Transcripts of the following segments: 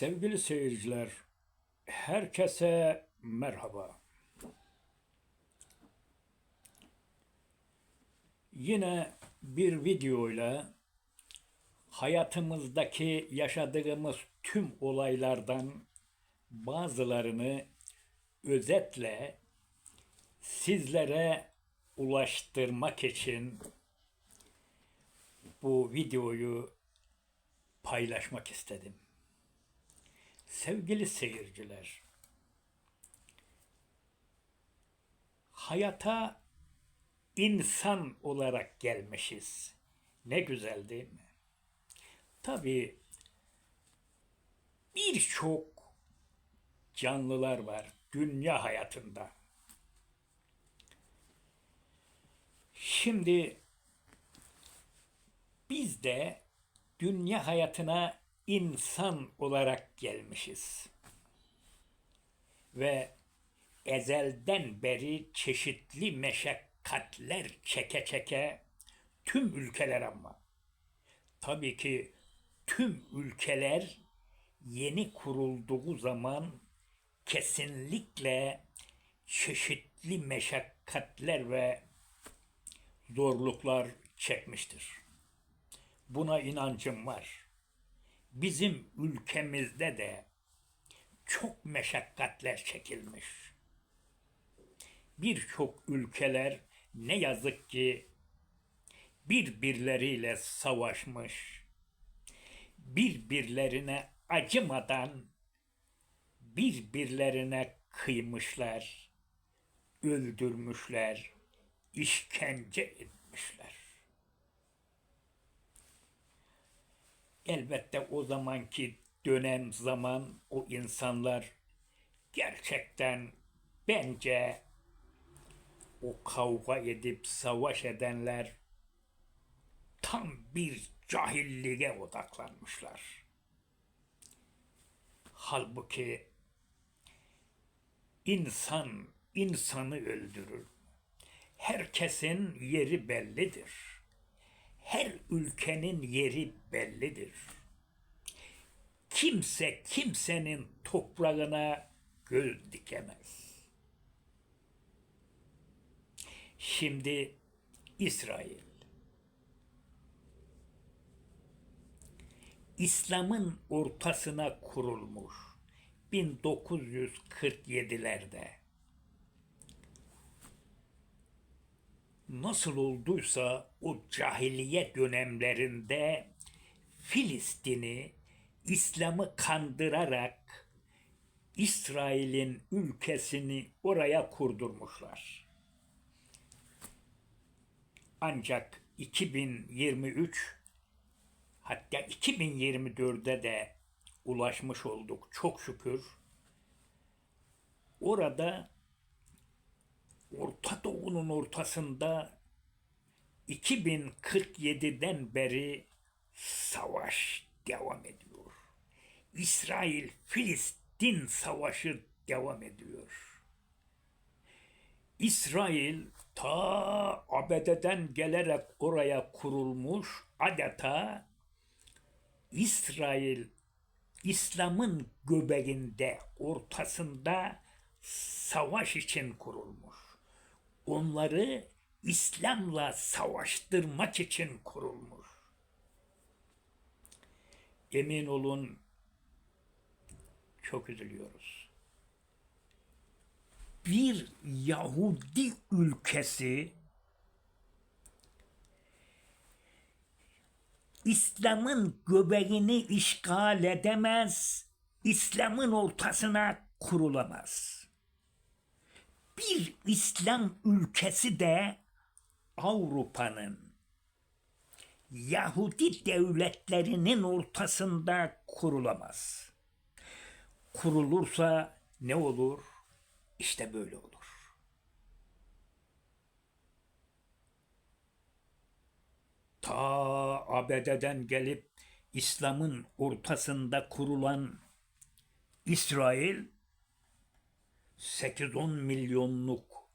Sevgili seyirciler, herkese merhaba. Yine bir videoyla hayatımızdaki yaşadığımız tüm olaylardan bazılarını özetle sizlere ulaştırmak için bu videoyu paylaşmak istedim. Sevgili seyirciler, hayata insan olarak gelmişiz. Ne güzel değil mi? Tabii birçok canlılar var dünya hayatında. Şimdi biz de dünya hayatına insan olarak gelmişiz. Ve ezelden beri çeşitli meşakkatler çeke çeke tüm ülkeler ama tabii ki tüm ülkeler yeni kurulduğu zaman kesinlikle çeşitli meşakkatler ve zorluklar çekmiştir. Buna inancım var. Bizim ülkemizde de çok meşakkatler çekilmiş. Birçok ülkeler ne yazık ki birbirleriyle savaşmış. Birbirlerine acımadan birbirlerine kıymışlar, öldürmüşler, işkence etmişler. Elbette o zamanki dönem zaman o insanlar gerçekten bence o kavga edip savaş edenler tam bir cahilliğe odaklanmışlar. Halbuki insan insanı öldürür. Herkesin yeri bellidir. Her ülkenin yeri bellidir. Kimse kimsenin toprağına göz dikemez. Şimdi İsrail İslam'ın ortasına kurulmuş 1947'lerde nasıl olduysa o cahiliye dönemlerinde Filistin'i İslam'ı kandırarak İsrail'in ülkesini oraya kurdurmuşlar. Ancak 2023 hatta 2024'de de ulaşmış olduk çok şükür. Orada Orta Doğu'nun ortasında 2047'den beri savaş devam ediyor. İsrail-Filistin savaşı devam ediyor. İsrail ta ABD'den gelerek oraya kurulmuş adeta İsrail İslam'ın göbeğinde, ortasında savaş için kurulmuş. Onları İslam'la savaştırmak için kurulmuş. Emin olun çok üzülüyoruz. Bir Yahudi ülkesi İslam'ın göbeğini işgal edemez, İslam'ın ortasına kurulamaz. Bir İslam ülkesi de Avrupa'nın Yahudi devletlerinin ortasında kurulamaz. Kurulursa ne olur? İşte böyle olur. Ta ABD'den gelip İslam'ın ortasında kurulan İsrail 8-10 milyonluk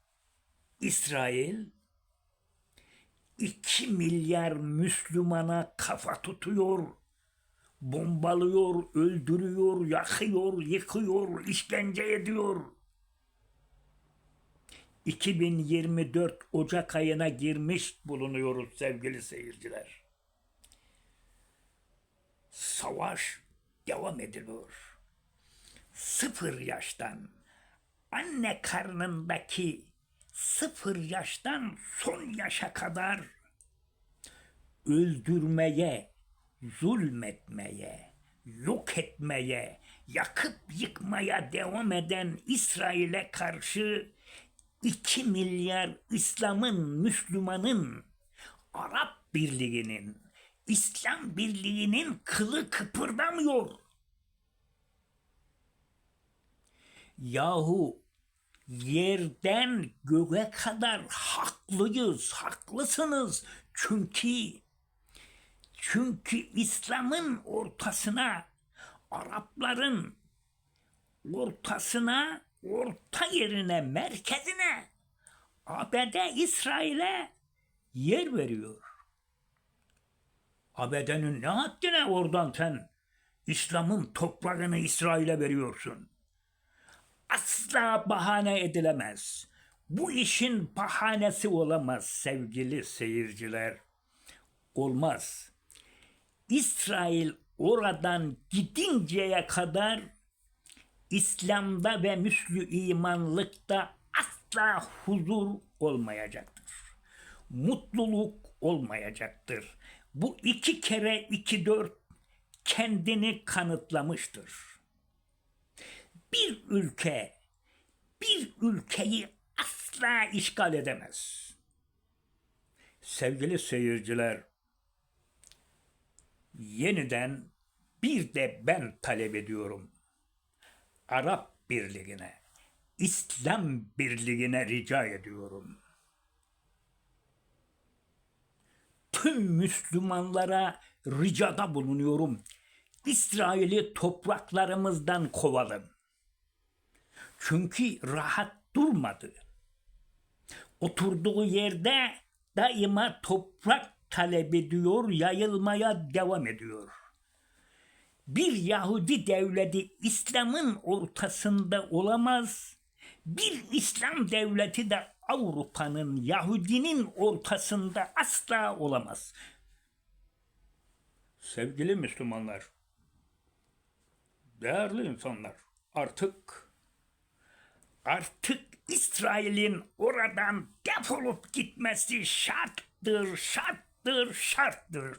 İsrail 2 milyar Müslümana kafa tutuyor. Bombalıyor, öldürüyor, yakıyor, yıkıyor, işkence ediyor. 2024 Ocak ayına girmiş bulunuyoruz sevgili seyirciler. Savaş devam ediliyor. Sıfır yaştan anne karnındaki sıfır yaştan son yaşa kadar öldürmeye, zulmetmeye, yok etmeye, yakıp yıkmaya devam eden İsrail'e karşı 2 milyar İslam'ın, Müslüman'ın, Arap Birliği'nin, İslam Birliği'nin kılı kıpırdamıyor. Yahu yerden göğe kadar haklıyız, haklısınız. Çünkü çünkü İslam'ın ortasına, Arapların ortasına, orta yerine, merkezine ABD İsrail'e yer veriyor. ABD'nin ne haddine oradan sen İslam'ın toprağını İsrail'e veriyorsun? Asla bahane edilemez. Bu işin bahanesi olamaz sevgili seyirciler. Olmaz. İsrail oradan gidinceye kadar İslam'da ve Müslü imanlıkta asla huzur olmayacaktır. Mutluluk olmayacaktır. Bu iki kere iki dört kendini kanıtlamıştır. Ülke bir ülkeyi asla işgal edemez. Sevgili seyirciler, yeniden bir de ben talep ediyorum. Arap Birliği'ne, İslam Birliği'ne rica ediyorum. Tüm Müslümanlara ricada bulunuyorum. İsrail'i topraklarımızdan kovalım. Çünkü rahat durmadı. Oturduğu yerde daima toprak talep ediyor, yayılmaya devam ediyor. Bir Yahudi devleti İslam'ın ortasında olamaz. Bir İslam devleti de Avrupa'nın, Yahudinin ortasında asla olamaz. Sevgili Müslümanlar, değerli insanlar, artık artık İsrail'in oradan defolup gitmesi şarttır, şarttır, şarttır.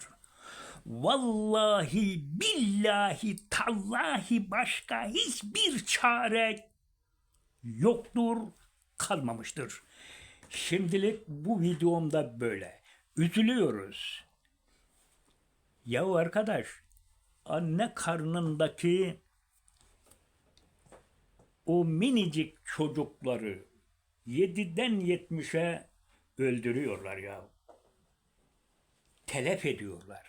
Vallahi billahi tallahi başka hiçbir çare yoktur, kalmamıştır. Şimdilik bu videomda böyle. Üzülüyoruz. Ya arkadaş, anne karnındaki o minicik çocukları 7'den 70'e öldürüyorlar ya. Telef ediyorlar.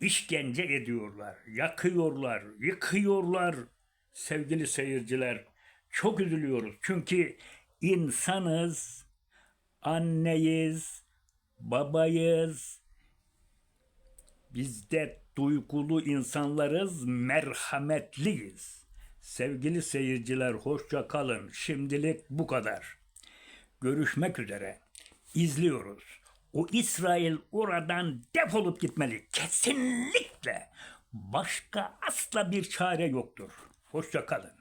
İşkence ediyorlar. Yakıyorlar, yıkıyorlar. Sevgili seyirciler, çok üzülüyoruz. Çünkü insanız, anneyiz, babayız. Biz de duygulu insanlarız, merhametliyiz. Sevgili seyirciler hoşça kalın. Şimdilik bu kadar. Görüşmek üzere. İzliyoruz. O İsrail oradan defolup gitmeli. Kesinlikle. Başka asla bir çare yoktur. Hoşça kalın.